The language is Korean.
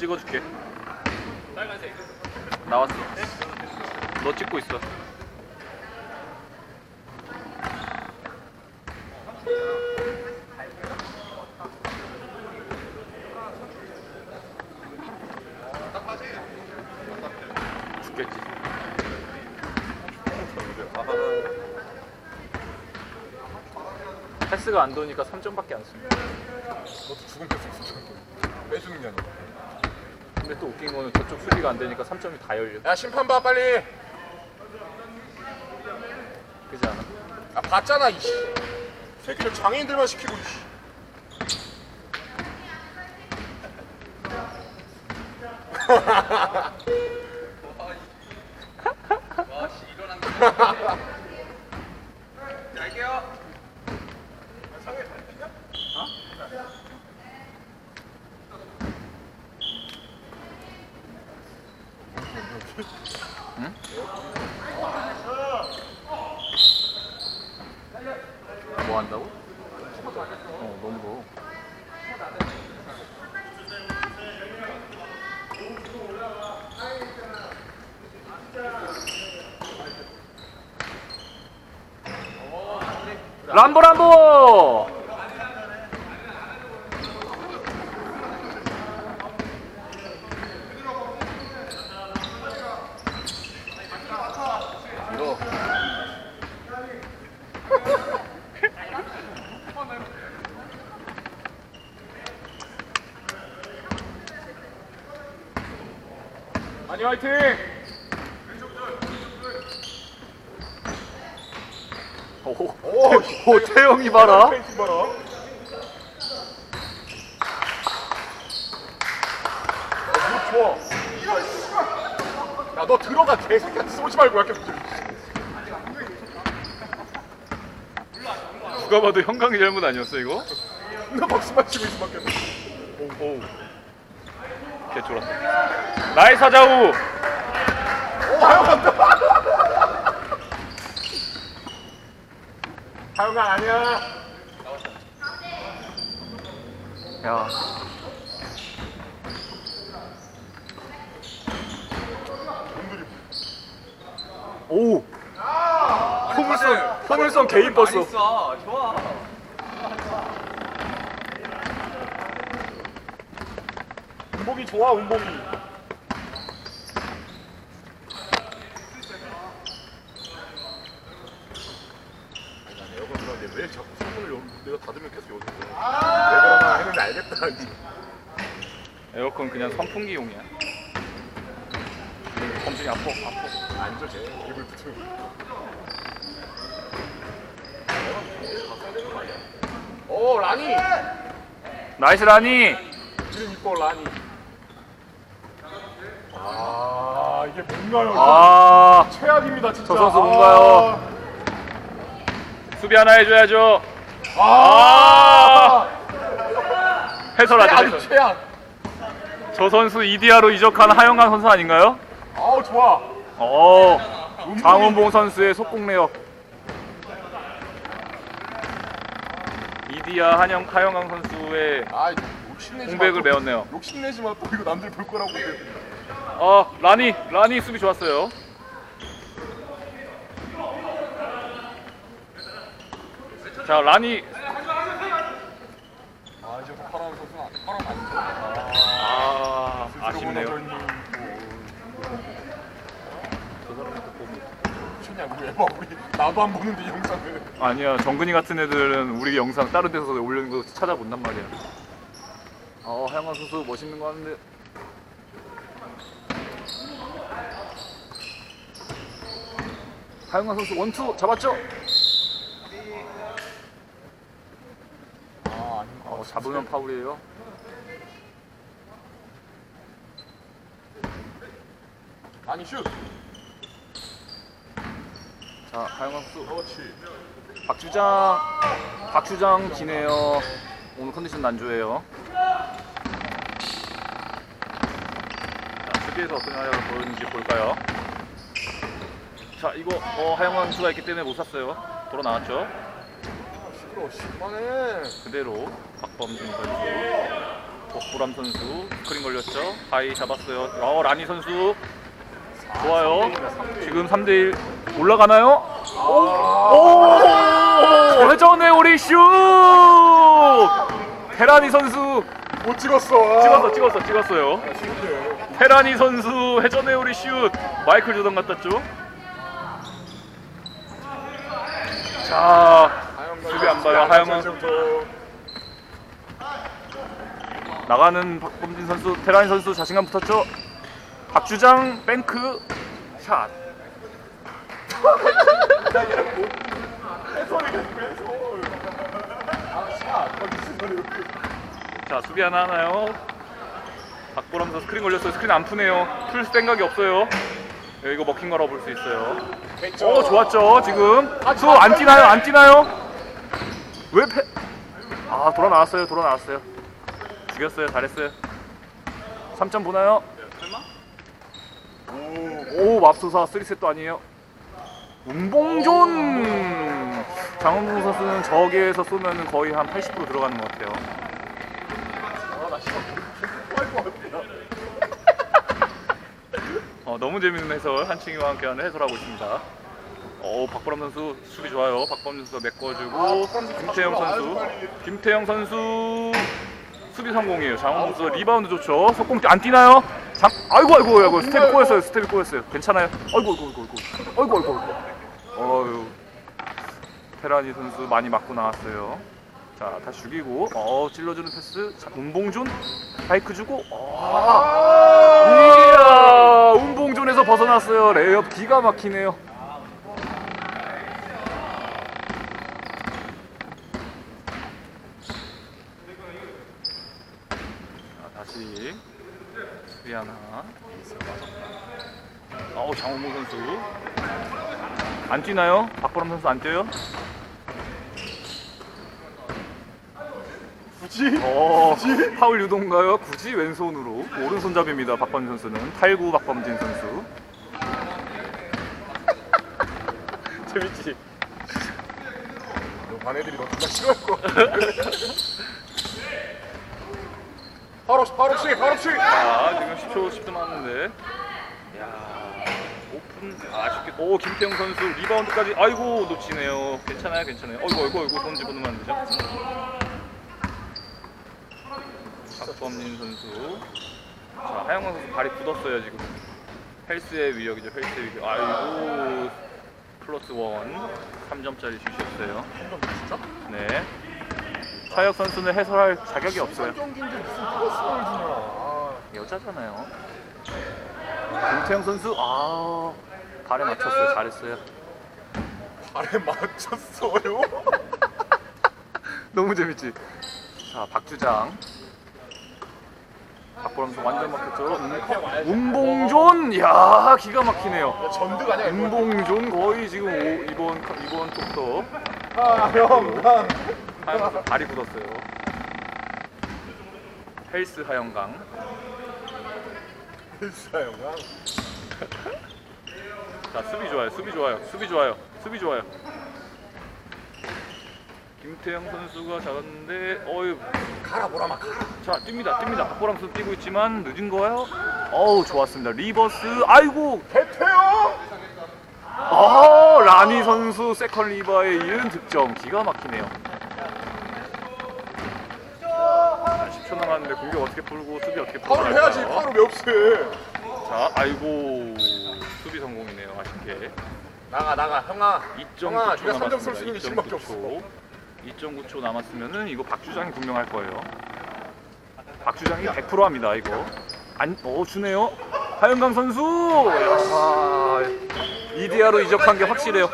찍어줄게. 나왔어. 너 찍고 있어. 패스가 안 도니까 3점밖에 안 써. 너도 죽은 패스 있어. 빼주는 게 아니라. 근데 또 웃긴 거는 저쪽 수비가 안 되니까 3점이 다 열려. 야 심판 봐 빨리. 그지 않아? 아 봤잖아 이 씨. 새끼들 장애인들만 시키고 이씨. 뭐 한다고? 어, 너무 더워. 람보 람보! 이거. 아니 화이팅! 오, 오, 오 태영이 봐라. 페인팅 봐라. 좋아. 야, 너 들어가 개새끼야. 쏘지 말고 약간 누가 봐도 형광이 잘못 아니었어 이거? 나 박수만 치고 있을 밖에. 오, 오. 개 쫄았다. 나이 사자우. 오, 하영 간다. 하영아 아니야. 야. 오. 포물선 포물선 개인 버스. 좋아. 운복이 좋아, 운복이. 아니, 난 에어컨 들었는데 왜 자꾸 내가 닫으면 계속 여기서 왜 그러나 했는데 알겠다. 에어컨 그냥 선풍기용이야. 검증이 아파 아파. 앉아 쟤 입을 붙여 오 라니 나이스 라니. 이름 이뻐 라니 아 이게 뭔가요 아 최악입니다 진짜 저 선수 뭔가요? 수비 하나 해줘야죠. 아, 해설하자. 최악이 해설. 최악 저 선수 이디아로 이적한 하영강 선수 아닌가요? 아우 좋아 어. 장원봉 선수의 속공 내역. 이디아 한영 하영강 선수의 아 욕심내지 공백을 마, 또. 메웠네요. 욕심내지 마 또 이거 남들 볼 거라고 어 라니 라니 수비 좋았어요. 자 라니 아 이제 또 파란 선수는 안- 파란 아니죠 아 스스로 아쉽네요. 무너져 있는 뭐 미쳤냐고 에바 우리 나도 안 보는데 이 영상을 아니야 정근이 같은 애들은 우리 영상 다른 데서 올리는 거 찾아본단 말이야. 어 하영강 선수 멋있는 거 하는데. 하영강 선수 원투 잡았죠? 아 아닌 것 어, 잡으면 파울이에요. 아니 슛 자 하영강 선수 그렇지 박주장 박주장 기네요. 오늘 컨디션 난조예요. 자, 수비에서 어떤 활약을 보여주는지 볼까요? 자 이거 어, 하영강 선수가 있기 때문에 못 샀어요. 돌아 나왔죠. 시끄러워 씨 그만해 그대로 박범준 선수. 복부람 선수 스크린 걸렸죠. 하이 잡았어요. 어 라니 선수 좋아요. 지금 3대1 올라가나요? 오! 회전의 오리 슛! 테라니 선수 못 찍었어. 찍었어 찍었어 찍었어요. 테라니 선수 회전의 오리 슛 마이클 조던 같았죠? 자 수비 안 봐요, 하영은. 나가는 박범진 선수 테라니 선수 자신감 붙었죠? 박주장 뱅크 샷. 자 수비 하나 하나요? 박보람 선수 스크린 걸렸어요. 스크린 안 푸네요. 풀 생각이 없어요. 예, 이거 먹힌 거라고 볼 수 있어요. 오 좋았죠 지금 수안 뛰나요 안 뛰나요 왜 패? 아 돌아 나왔어요 돌아 나왔어요 죽였어요. 잘했어요. 3점 보나요? 오 맙소사. 3세트도 아니에요. 운봉존! 장원봉 선수는 저기에서 쏘면 거의 한 80% 들어가는 것 같아요. 어, 너무 재밌는 해설. 한층이와 함께하는 해설하고 있습니다. 오 박보람 선수 수비 좋아요. 박범준 선수 메꿔주고 김태형 선수 김태형 선수 수비 성공이에요. 장원 선수 리바운드 좋죠. 속공 안 뛰나요? 장 아이고 아이고 아이고 스텝이 꼬였어요. 스텝이 꼬였어요. 괜찮아요. 아이고 아이고 아이고 아이고 아이고 아이고 어유 테라니 선수 많이 맞고 나왔어요. 자 다시 죽이고 어 찔러주는 패스 자 운봉준 바이크 주고 어 이야 운봉존에서 벗어났어요 레이업 기가 막히네요 자 다시 수비 하나 어우 장호모 선수 안 뛰나요? 박보람 선수 안 뛰어요? 굳이? 어, 파울 유도인가요? 굳이 왼손으로 오른손잡이입니다. 박범진 선수는 탈구 박범진 선수. 재밌지? 너 반 애들이 너 존나 싫어할 거. 바로 바로 치 바로 치. 자, 지금 10초 10초 남았는데. 야, 오픈 아쉽게. 오, 김태형 선수 리바운드까지. 아이고 놓치네요. 괜찮아요, 괜찮아요. 어이구, 어이구, 어이구, 손 집어넣으면 안 되죠? 박범진 선수. 자, 하영광 선수 발이 굳었어요 지금. 헬스의 위력이죠, 헬스의 위력. 아이고, 플러스 원. 3점짜리 슛이었어요. 진짜? 네. 차혁 선수는 해설할 자격이 없어요. 경기인데 무슨 플러스를 주냐. 아, 여자잖아요. 김태형 선수 아 발에 맞췄어요. 잘했어요. 발에 맞췄어요. 너무 재밌지. 자 박주장. 박보람 선수 완전 막혔죠. 음, 운봉존 야 기가 막히네요. 야, 전득 아니야 이거. 운봉존 거의 지금 오, 이번 이번 톱도 아, 형, 형. 발이 굳었어요. 헬스 하영강. 진짜 형. 자 수비 좋아요 수비 좋아요 수비 좋아요 수비 좋아요 김태형 선수가 잡았는데 어유 가라 보라마 가라. 자 뜁니다 뜁니다 박보람 선수 뛰고 있지만 늦은 거예요 어우 좋았습니다 리버스 아이고 대태형. 아 라니 선수 세컨 리버에 이은 득점 기가 막히네요 자, 10초 남았는데 공격 어떻게 풀고 수비 어떻게 풀고 파울 해야지. 갈까요? 파울 왜 없애? 자 아이고 수비 성공이네요 아쉽게 나가 나가 형아. 2.9초 형아, 네가 삼점쏠 남았습니다. 수 있는 실력밖에 2.9초. 2.9초 남았으면은 이거 박주장이 분명할 거예요. 박주장이 100% 합니다 이거. 안, 어 주네요. 하영강 선수. 야, 이디아로 이적한 게 확실해요.